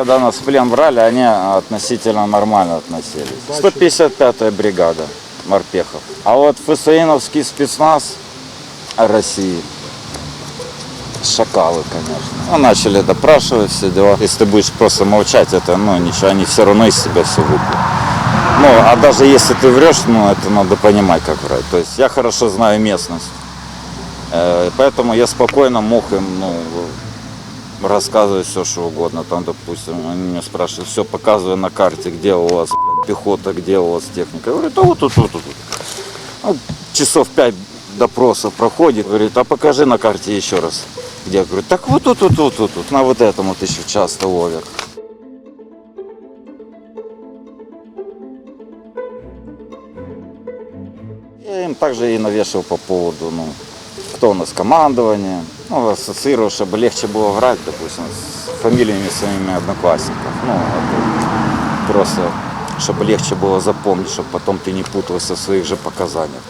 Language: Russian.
Когда нас в плен брали, они относительно нормально относились. 155-я бригада морпехов. А вот ФСИНовский спецназ России, шакалы, конечно. Ну, начали допрашивать все дела. Если ты будешь просто молчать, это, ну, ничего, они все равно из себя все выпьют. Ну, а даже если ты врешь, ну, это надо понимать, как врать. То есть я хорошо знаю местность. Э, Поэтому я спокойно мог им, ну, рассказывать все, что угодно. Там, допустим, они меня спрашивают, все показываю на карте, где у вас пехота, где у вас техника. Я говорю, да вот тут, вот тут. вот». Ну, часов пять допросов проходит, говорит, а покажи на карте еще раз. Где? Я говорю, так вот тут, вот тут, вот тут, на вот этом вот еще часто ловят. Я им также и навешивал по поводу, ну, кто у нас командование. Ну, ассоциировал, чтобы легче было врать, допустим, с фамилиями своими одноклассников. Ну, это просто, чтобы легче было запомнить, чтобы потом ты не путался в своих же показаниях.